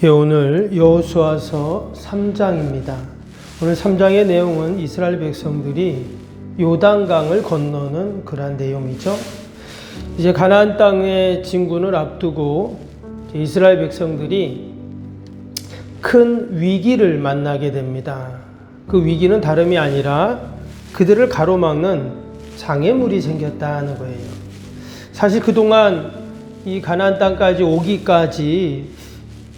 예, 오늘 여호수아서 3장입니다. 오늘 3장의 내용은 이스라엘 백성들이 요단강을 건너는 그러한 내용이죠. 이제 가나안 땅의 진군을 앞두고 이스라엘 백성들이 큰 위기를 만나게 됩니다. 그 위기는 다름이 아니라 그들을 가로막는 장애물이 생겼다는 거예요. 사실 그동안 이 가나안 땅까지 오기까지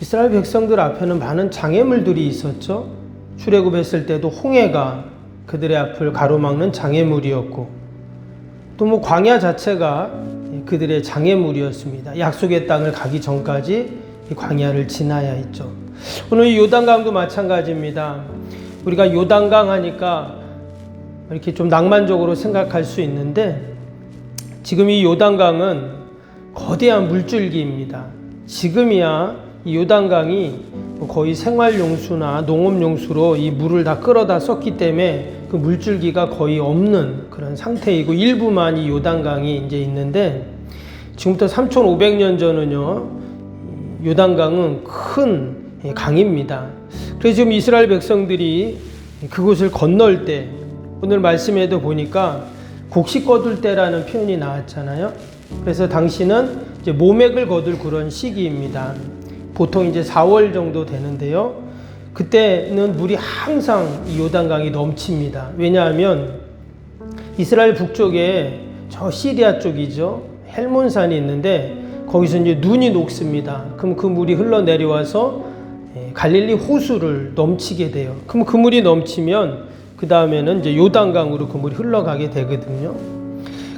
이스라엘 백성들 앞에는 많은 장애물들이 있었죠. 출애굽했을 때도 홍해가 그들의 앞을 가로막는 장애물이었고 또 뭐 광야 자체가 그들의 장애물이었습니다. 약속의 땅을 가기 전까지 이 광야를 지나야 했죠. 오늘 이 요단강도 마찬가지입니다. 우리가 요단강 하니까 이렇게 좀 낭만적으로 생각할 수 있는데 지금 이 요단강은 거대한 물줄기입니다. 지금이야 이 요단강이 거의 생활용수나 농업용수로 이 물을 다 끌어다 썼기 때문에 그 물줄기가 거의 없는 그런 상태이고 일부만 이 요단강이 이제 있는데 지금부터 3,500년 전은요 요단강은 큰 강입니다. 그래서 지금 이스라엘 백성들이 그곳을 건널 때 오늘 말씀에도 보니까 곡식 거둘 때라는 표현이 나왔잖아요. 그래서 당시는 이제 모맥을 거둘 그런 시기입니다. 보통 이제 4월 정도 되는데요. 그때는 물이 항상 이 요단강이 넘칩니다. 왜냐하면 이스라엘 북쪽에 저 시리아 쪽이죠. 헬몬산이 있는데 거기서 이제 눈이 녹습니다. 그럼 그 물이 흘러 내려와서 예, 갈릴리 호수를 넘치게 돼요. 그럼 그 물이 넘치면 그 다음에는 이제 요단강으로 그 물이 흘러가게 되거든요.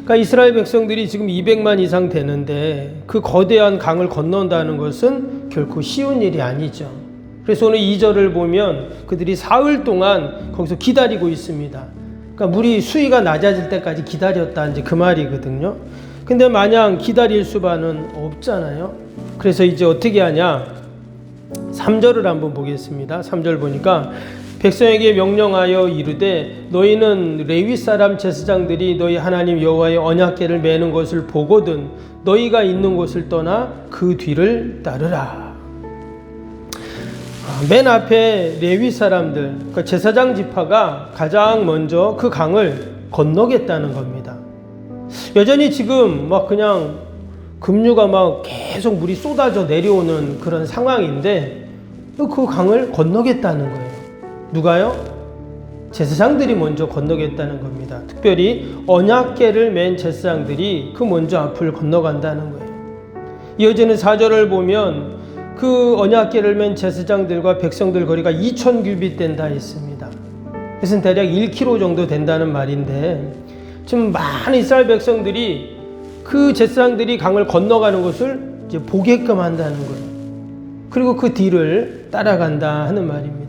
그러니까 이스라엘 백성들이 지금 200만 이상 되는데 그 거대한 강을 건넌다는 것은 결코 쉬운 일이 아니죠. 그래서 오늘 2절을 보면 그들이 사흘 동안 거기서 기다리고 있습니다. 그러니까 물이 수위가 낮아질 때까지 기다렸다 이제 그 말이거든요. 근데 마냥 기다릴 수만은 없잖아요. 그래서 이제 어떻게 하냐? 3절을 한번 보겠습니다. 3절 보니까 백성에게 명령하여 이르되 너희는 레위 사람 제사장들이 너희 하나님 여호와의 언약궤를 매는 것을 보거든 너희가 있는 곳을 떠나 그 뒤를 따르라. 아, 맨 앞에 레위 사람들, 그러니까 제사장 지파가 가장 먼저 그 강을 건너겠다는 겁니다. 여전히 지금 막 그냥 급류가 막 계속 물이 쏟아져 내려오는 그런 상황인데 그 강을 건너겠다는 거예요. 누가요? 제사장들이 먼저 건너겠다는 겁니다. 특별히 언약계를 맨 제사장들이 그 먼저 앞을 건너간다는 거예요. 이어지는 사절을 보면 그 언약계를 맨 제사장들과 백성들 거리가 2천 규빗 된다 했습니다. 그것은 대략 1km 정도 된다는 말인데 지금 많은 이스라엘 백성들이 그 제사장들이 강을 건너가는 것을 이제 보게끔 한다는 거예요. 그리고 그 뒤를 따라간다 하는 말입니다.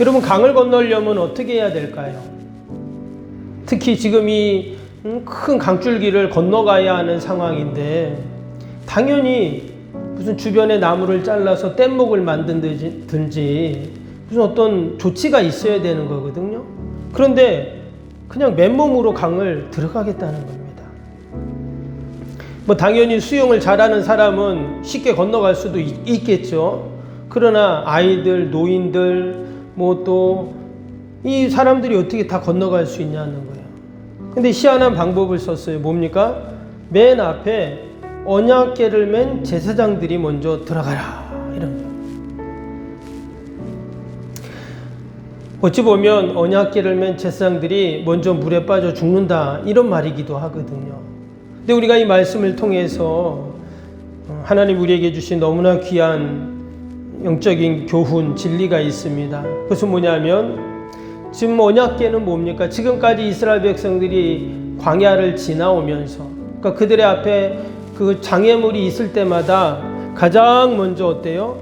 여러분 강을 건너려면 어떻게 해야 될까요? 특히 지금 이 큰 강줄기를 건너가야 하는 상황인데 당연히 무슨 주변에 나무를 잘라서 뗏목을 만든든지 무슨 어떤 조치가 있어야 되는 거거든요. 그런데 그냥 맨몸으로 강을 들어가겠다는 겁니다. 뭐 당연히 수영을 잘하는 사람은 쉽게 건너갈 수도 있, 겠죠 그러나 아이들, 노인들, 뭐 또 이 사람들이 어떻게 다 건너갈 수 있냐는 거예요. 근데 희한한 방법을 썼어요. 뭡니까? 맨 앞에 언약계를 맨 제사장들이 먼저 들어가라 이런. 어찌 보면 언약계를 맨 제사장들이 먼저 물에 빠져 죽는다 이런 말이기도 하거든요. 근데 우리가 이 말씀을 통해서 하나님 우리에게 주신 너무나 귀한 영적인 교훈, 진리가 있습니다. 그것은 뭐냐면 지금 언약계는 뭡니까? 지금까지 이스라엘 백성들이 광야를 지나오면서 그러니까 그들의 앞에 그 장애물이 있을 때마다 가장 먼저 어때요?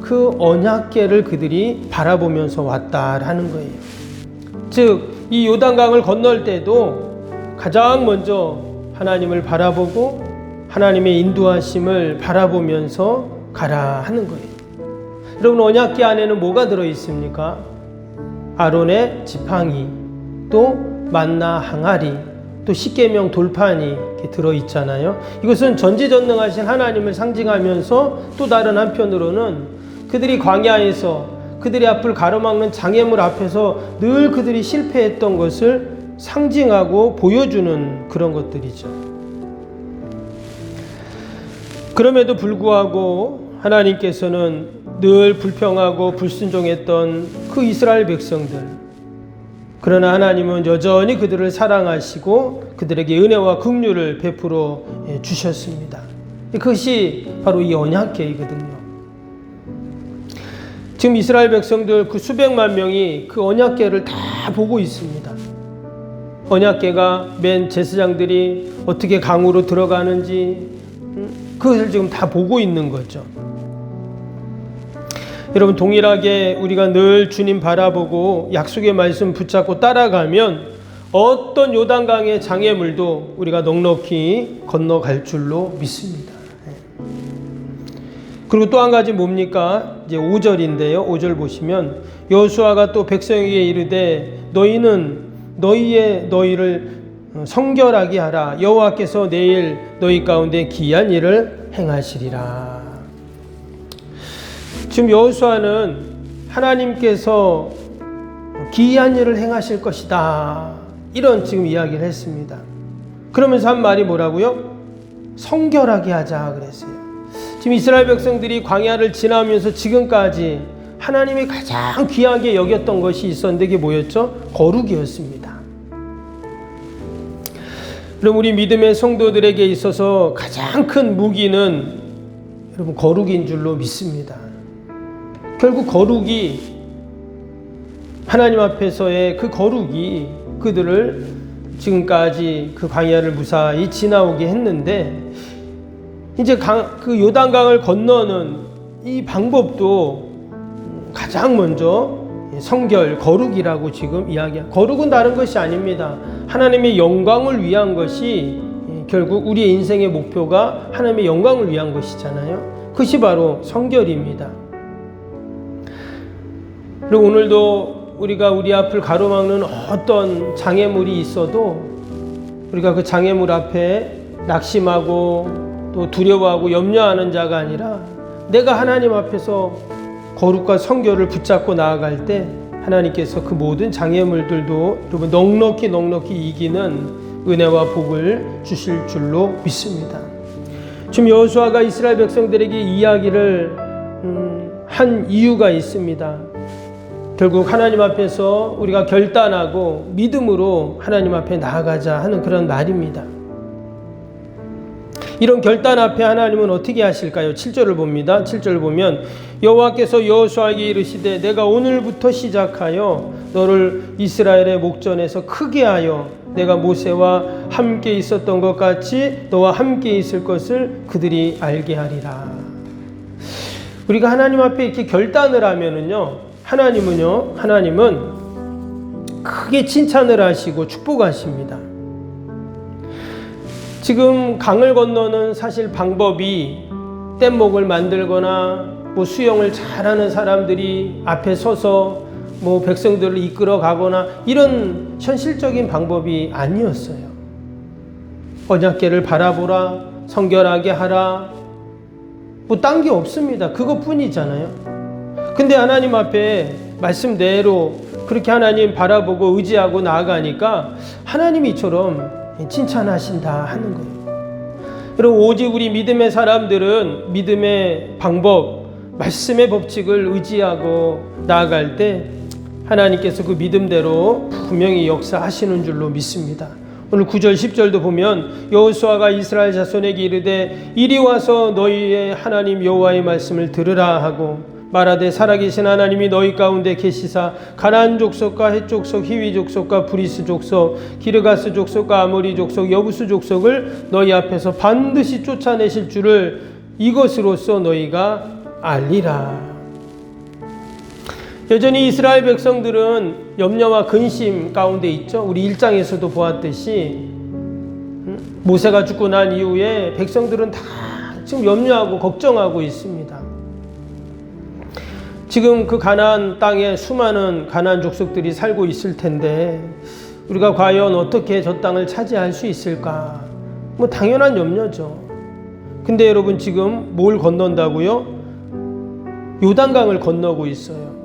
그 언약계를 그들이 바라보면서 왔다라는 거예요. 즉, 이 요단강을 건널 때도 가장 먼저 하나님을 바라보고 하나님의 인도하심을 바라보면서 가라 하는 거예요. 여러분 언약궤 안에는 뭐가 들어 있습니까? 아론의 지팡이, 또 만나 항아리, 또 십계명 돌판이 들어 있잖아요. 이것은 전지전능하신 하나님을 상징하면서 또 다른 한편으로는 그들이 광야에서 그들의 앞을 가로막는 장애물 앞에서 늘 그들이 실패했던 것을 상징하고 보여주는 그런 것들이죠. 그럼에도 불구하고 하나님께서는 늘 불평하고 불순종했던 그 이스라엘 백성들. 그러나 하나님은 여전히 그들을 사랑하시고 그들에게 은혜와 긍휼을 베풀어 주셨습니다. 그것이 바로 이 언약계이거든요. 지금 이스라엘 백성들 그 수백만 명이 그 언약계를 다 보고 있습니다. 언약계가 맨 제사장들이 어떻게 강으로 들어가는지 그것을 지금 다 보고 있는 거죠. 여러분 동일하게 우리가 늘 주님 바라보고 약속의 말씀 붙잡고 따라가면 어떤 요단강의 장애물도 우리가 넉넉히 건너갈 줄로 믿습니다. 그리고 또 한 가지 뭡니까? 이제 5절인데요. 5절 보시면 여수아가 또 백성에게 이르되 너희는 너희의 너희를 성결하게 하라. 여호와께서 내일 너희 가운데 기이한 일을 행하시리라. 지금 여호수아는 하나님께서 기이한 일을 행하실 것이다. 이런 지금 이야기를 했습니다. 그러면서 한 말이 뭐라고요? 성결하게 하자 그랬어요. 지금 이스라엘 백성들이 광야를 지나면서 지금까지 하나님이 가장 귀하게 여겼던 것이 있었는데 그게 뭐였죠? 거룩이었습니다. 그럼 우리 믿음의 성도들에게 있어서 가장 큰 무기는 여러분 거룩인 줄로 믿습니다. 결국 거룩이 하나님 앞에서의 그 거룩이 그들을 지금까지 그 광야를 무사히 지나오게 했는데 이제 강, 그 요단강을 건너는 이 방법도 가장 먼저 성결, 거룩이라고 지금 이야기하. 거룩은 다른 것이 아닙니다. 하나님의 영광을 위한 것이 결국 우리의 인생의 목표가 하나님의 영광을 위한 것이잖아요. 그것이 바로 성결입니다. 그리고 오늘도 우리가 우리 앞을 가로막는 어떤 장애물이 있어도 우리가 그 장애물 앞에 낙심하고 또 두려워하고 염려하는 자가 아니라 내가 하나님 앞에서 거룩과 성결을 붙잡고 나아갈 때 하나님께서 그 모든 장애물들도 여러분 넉넉히 넉넉히 이기는 은혜와 복을 주실 줄로 믿습니다. 지금 여호수아가 이스라엘 백성들에게 이야기를 음, 한 이유가 있습니다. 결국 하나님 앞에서 우리가 결단하고 믿음으로 하나님 앞에 나아가자 하는 그런 말입니다. 이런 결단 앞에 하나님은 어떻게 하실까요? 7절을 봅니다. 7절을 보면 여호와께서 여호수아에게 이르시되 내가 오늘부터 시작하여 너를 이스라엘의 목전에서 크게 하여 내가 모세와 함께 있었던 것 같이 너와 함께 있을 것을 그들이 알게 하리라. 우리가 하나님 앞에 이렇게 결단을 하면은요. 하나님은요. 하나님은 크게 칭찬을 하시고 축복하십니다. 지금 강을 건너는 사실 방법이 뗏목을 만들거나 뭐 수영을 잘하는 사람들이 앞에 서서 뭐 백성들을 이끌어 가거나 이런 현실적인 방법이 아니었어요. 언약계를 바라보라, 성결하게 하라, 뭐 딴 게 없습니다. 그것뿐이잖아요. 근데 하나님 앞에 말씀대로 그렇게 하나님 바라보고 의지하고 나아가니까 하나님이 이처럼 칭찬하신다 하는 거예요. 여러분 오직 우리 믿음의 사람들은 믿음의 방법, 말씀의 법칙을 의지하고 나아갈 때 하나님께서 그 믿음대로 분명히 역사하시는 줄로 믿습니다. 오늘 9절 10절도 보면 여호수아가 이스라엘 자손에게 이르되 이리 와서 너희의 하나님 여호와의 말씀을 들으라 하고 말하되 살아계신 하나님이 너희 가운데 계시사 가나안 족속과 헷 족속 히위 족속과 브리스 족속 기르가스 족속과 아모리 족속 여부스 족속을 너희 앞에서 반드시 쫓아내실 줄을 이것으로써 너희가 알리라. 여전히 이스라엘 백성들은 염려와 근심 가운데 있죠. 우리 일장에서도 보았듯이 모세가 죽고 난 이후에 백성들은 다 지금 염려하고 걱정하고 있습니다. 지금 그 가나안 땅에 수많은 가나안 족속들이 살고 있을 텐데 우리가 과연 어떻게 저 땅을 차지할 수 있을까? 뭐 당연한 염려죠. 근데 여러분 지금 뭘 건넌다고요? 요단강을 건너고 있어요.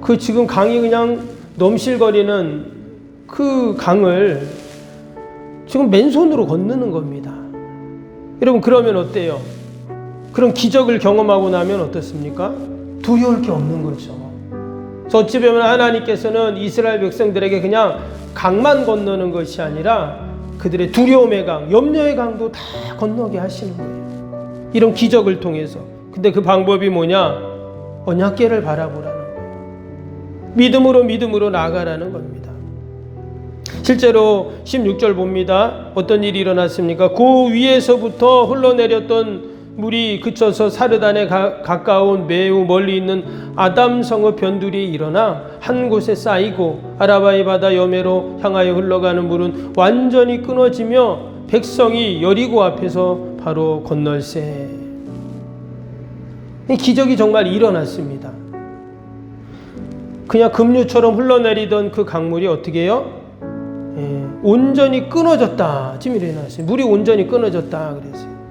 그 지금 강이 그냥 넘실거리는 그 강을 지금 맨손으로 건너는 겁니다. 여러분 그러면 어때요? 그런 기적을 경험하고 나면 어떻습니까? 두려울 게 없는 거죠. 어찌 보면 하나님께서는 이스라엘 백성들에게 그냥 강만 건너는 것이 아니라 그들의 두려움의 강, 염려의 강도 다 건너게 하시는 거예요. 이런 기적을 통해서. 근데 그 방법이 뭐냐? 언약계를 바라보라는 거예요. 믿음으로 믿음으로 나아가라는 겁니다. 실제로 16절 봅니다. 어떤 일이 일어났습니까? 그 위에서부터 흘러내렸던 물이 그쳐서 사르단에 가, 가까운 매우 멀리 있는 아담 성읍 변두리에 일어나 한 곳에 쌓이고 아라바이 바다 여매로 향하여 흘러가는 물은 완전히 끊어지며 백성이 여리고 앞에서 바로 건널세. 이 기적이 정말 일어났습니다. 그냥 급류처럼 흘러내리던 그 강물이 어떻게 해요? 예, 온전히 끊어졌다. 지금 일어났어요. 물이 온전히 끊어졌다. 그랬어요.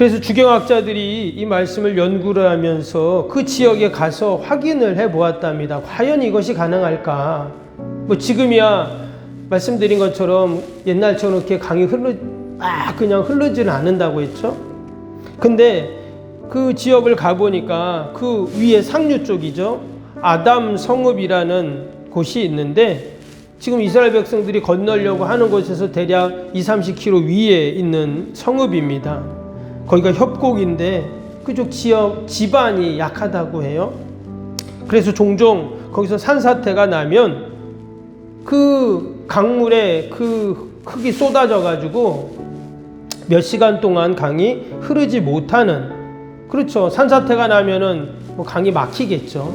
그래서 주경학자들이 이 말씀을 연구를 하면서 그 지역에 가서 확인을 해 보았답니다. 과연 이것이 가능할까? 뭐 지금이야 말씀드린 것처럼 옛날처럼 이렇게 강이 흐르 막 그냥 흐르지는 않는다고 했죠. 근데 그 지역을 가 보니까 그 위에 상류 쪽이죠. 아담 성읍이라는 곳이 있는데 지금 이스라엘 백성들이 건너려고 하는 곳에서 대략 2, 30km 위에 있는 성읍입니다. 거기가 협곡인데 그쪽 지역 지반이 약하다고 해요. 그래서 종종 거기서 산사태가 나면 그 강물에 그 흙이 쏟아져 가지고 몇 시간 동안 강이 흐르지 못하는 그렇죠. 산사태가 나면은 뭐 강이 막히겠죠.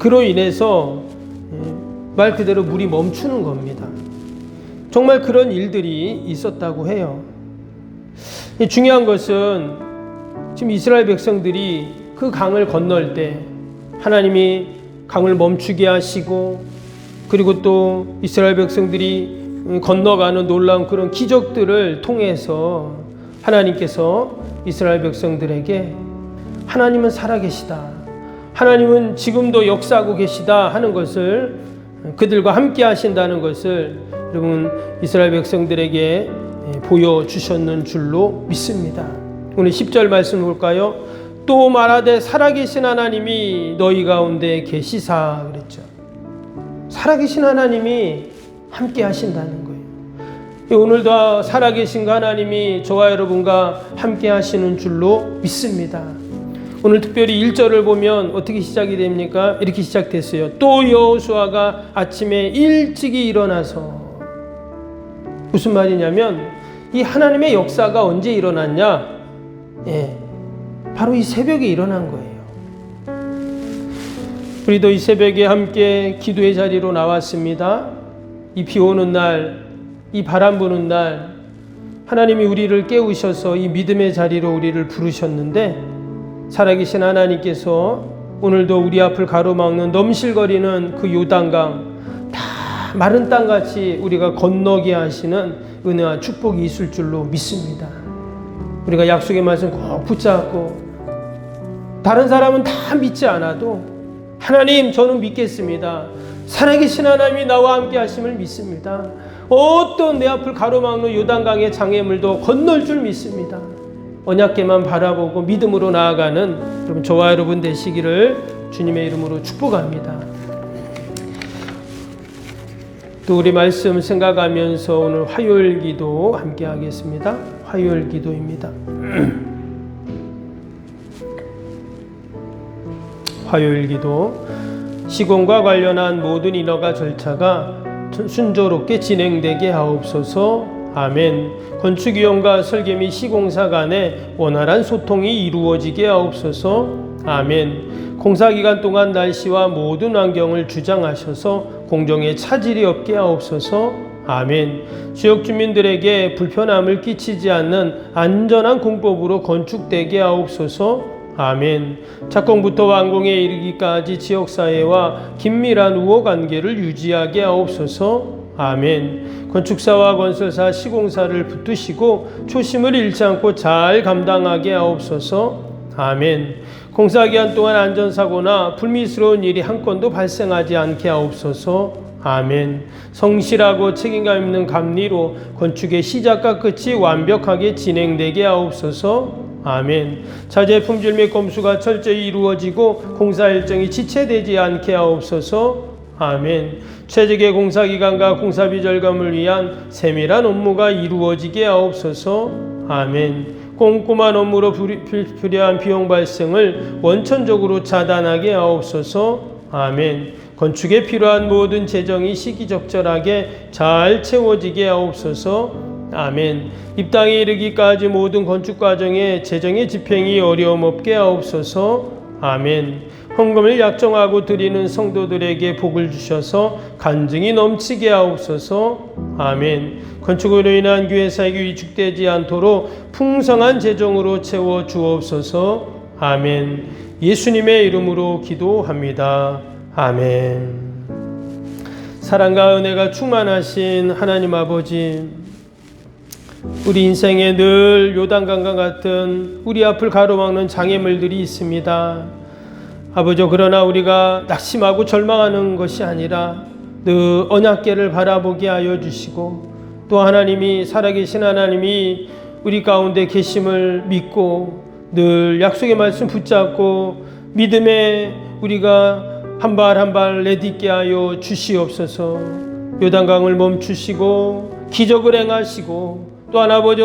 그로 인해서 예, 말 그대로 물이 멈추는 겁니다. 정말 그런 일들이 있었다고 해요. 중요한 것은 지금 이스라엘 백성들이 그 강을 건널 때 하나님이 강을 멈추게 하시고 그리고 또 이스라엘 백성들이 건너가는 놀라운 그런 기적들을 통해서 하나님께서 이스라엘 백성들에게 하나님은 살아계시다. 하나님은 지금도 역사하고 계시다 하는 것을 그들과 함께 하신다는 것을 여러분 이스라엘 백성들에게 예, 보여주셨는 줄로 믿습니다. 오늘 10절 말씀 볼까요? 또 말하되 살아계신 하나님이 너희 가운데 계시사 그랬죠. 살아계신 하나님이 함께 하신다는 거예요. 오늘도 살아계신 하나님이 저와 여러분과 함께 하시는 줄로 믿습니다. 오늘 특별히 1절을 보면 어떻게 시작이 됩니까? 이렇게 시작됐어요. 또 여호수아가 아침에 일찍이 일어나서 무슨 말이냐면 이 하나님의 역사가 언제 일어났냐? 예, 바로 이 새벽에 일어난 거예요. 우리도 이 새벽에 함께 기도의 자리로 나왔습니다. 이 비 오는 날, 이 바람 부는 날, 하나님이 우리를 깨우셔서 이 믿음의 자리로 우리를 부르셨는데, 살아계신 하나님께서 오늘도 우리 앞을 가로막는 넘실거리는 그 요단강, 마른 땅같이 우리가 건너게 하시는 은혜와 축복이 있을 줄로 믿습니다. 우리가 약속의 말씀 꼭 붙잡고 다른 사람은 다 믿지 않아도 하나님 저는 믿겠습니다. 살아계신 하나님이 나와 함께 하심을 믿습니다. 어떤 내 앞을 가로막는 요단강의 장애물도 건널 줄 믿습니다. 언약계만 바라보고 믿음으로 나아가는 여러분 저와 여러분 되시기를 주님의 이름으로 축복합니다. 또 우리 말씀 생각하면서 오늘 화요일 기도 함께 하겠습니다. 화요일 기도입니다. 화요일 기도 시공과 관련한 모든 인허가 절차가 순조롭게 진행되게 하옵소서. 아멘. 건축위원과 설계 및 시공사 간에 원활한 소통이 이루어지게 하옵소서. 아멘. 공사 기간 동안 날씨와 모든 환경을 주장하셔서 공정에 차질이 없게 하옵소서. 아멘. 지역 주민들에게 불편함을 끼치지 않는 안전한 공법으로 건축되게 하옵소서. 아멘. 착공부터 완공에 이르기까지 지역 사회와 긴밀한 우호 관계를 유지하게 하옵소서. 아멘. 건축사와 건설사, 시공사를 붙드시고 초심을 잃지 않고 잘 감당하게 하옵소서. 아멘. 공사 기간 동안 안전사고나 불미스러운 일이 한 건도 발생하지 않게 하옵소서. 아멘. 성실하고 책임감 있는 감리로 건축의 시작과 끝이 완벽하게 진행되게 하옵소서. 아멘. 자재 품질 및 검수가 철저히 이루어지고 공사 일정이 지체되지 않게 하옵소서. 아멘. 최적의 공사 기간과 공사비 절감을 위한 세밀한 업무가 이루어지게 하옵소서. 아멘. 꼼꼼한 업무로 불- 불- 필요한 비용 발생을 원천적으로 차단하게 하옵소서. 아멘. 건축에 필요한 모든 재정이 시기적절하게 잘 채워지게 하옵소서. 아멘. 입당에 이르기까지 모든 건축 과정에 재정의 집행이 어려움 없게 하옵소서. 아멘. 헌금을 약정하고 드리는 성도들에게 복을 주셔서 간증이 넘치게 하옵소서. 아멘. 건축으로 인한 교회 사역이 위축되지 않도록 풍성한 재정으로 채워 주옵소서. 아멘. 예수님의 이름으로 기도합니다. 아멘. 사랑과 은혜가 충만하신 하나님 아버지, 우리 인생에 늘 요단강과 같은 우리 앞을 가로막는 장애물들이 있습니다. 아버지, 그러나 우리가 낙심하고 절망하는 것이 아니라 늘 언약계를 바라보게 하여 주시고 또 하나님이 살아계신 하나님이 우리 가운데 계심을 믿고 늘 약속의 말씀 붙잡고 믿음에 우리가 한 발 한 발 내딛게 하여 주시옵소서. 요단강을 멈추시고 기적을 행하시고 또한 아버지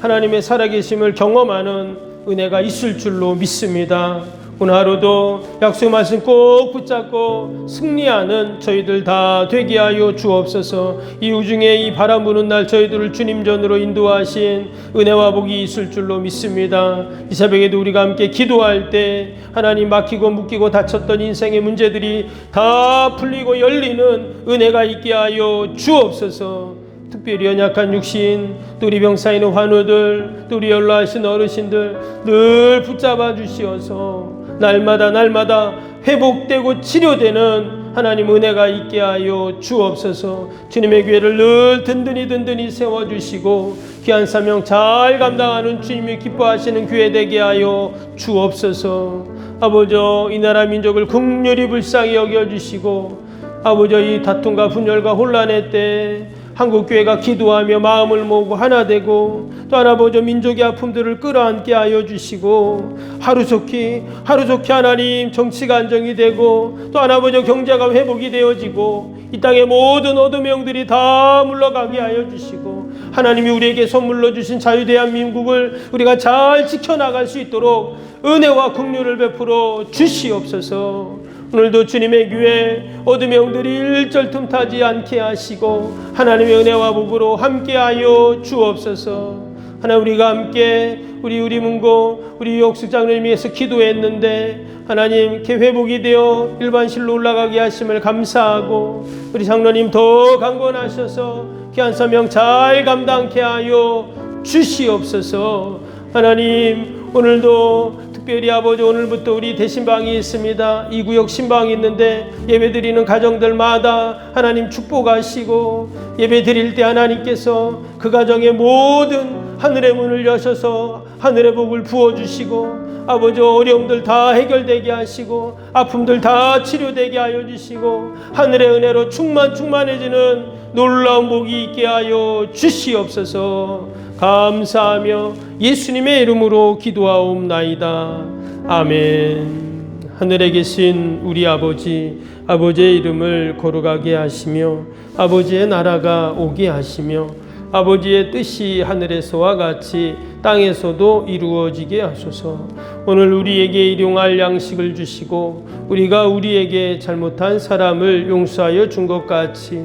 하나님의 살아계심을 경험하는 은혜가 있을 줄로 믿습니다. 오늘 하루도 약속의 말씀 꼭 붙잡고 승리하는 저희들 다 되게 하여 주옵소서. 이 우중에 이 바람 부는 날 저희들을 주님 전으로 인도하신 은혜와 복이 있을 줄로 믿습니다. 이 새벽에도 우리가 함께 기도할 때 하나님 막히고 묶이고 다쳤던 인생의 문제들이 다 풀리고 열리는 은혜가 있게 하여 주옵소서. 특별히 연약한 육신, 또 우리 병사 있는 환우들, 또 우리 연로하신 어르신들 늘 붙잡아 주시어서 날마다 날마다 회복되고 치료되는 하나님 은혜가 있게 하여 주옵소서. 주님의 교회를 늘 든든히 든든히 세워 주시고 귀한 사명 잘 감당하는 주님이 기뻐하시는 교회 되게 하여 주옵소서. 아버지 이 나라 민족을 극렬히 불쌍히 여겨 주시고 아버지 이 다툼과 분열과 혼란의 때 한국 교회가 기도하며 마음을 모으고 하나 되고 또 하나보죠 민족의 아픔들을 끌어안게 하여 주시고 하루속히 하루속히 하나님 정치가 안정이 되고 또 하나보죠 경제가 회복이 되어지고 이 땅의 모든 어둠의 영들이 다 물러가게 하여 주시고 하나님이 우리에게 선물로 주신 자유 대한민국을 우리가 잘 지켜나갈 수 있도록 은혜와 긍휼을 베풀어 주시옵소서. 오늘도 주님의 교회 어둠의 영들이 일절 틈타지 않게 하시고 하나님의 은혜와 복으로 함께하여 주옵소서. 하나 우리가 함께 우리 우리 문고 우리 장로님 위해서 기도했는데 하나님 이렇게 회복이 되어 일반실로 올라가게 하심을 감사하고 우리 장로님 더 강건하셔서 귀한 사명 잘 감당케 하여 주시옵소서. 하나님 오늘도 특별히 아버지 오늘부터 우리 대신방이 있습니다. 이 구역 신방이 있는데 예배 드리는 가정들마다 하나님 축복하시고 예배 드릴 때 하나님께서 그 가정의 모든 하늘의 문을 여셔서 하늘의 복을 부어 주시고 아버지 어려움들 다 해결되게 하시고 아픔들 다 치료되게 하여 주시고 하늘의 은혜로 충만 충만해지는 놀라운 복이 있게 하여 주시옵소서. 감사하며 예수님의 이름으로 기도하옵나이다. 아멘. 하늘에 계신 우리 아버지, 아버지의 이름을 거룩하게 하시며 아버지의 나라가 오게 하시며 아버지의 뜻이 하늘에서와 같이 땅에서도 이루어지게 하소서. 오늘 우리에게 일용할 양식을 주시고 우리가 우리에게 잘못한 사람을 용서하여 준 것 같이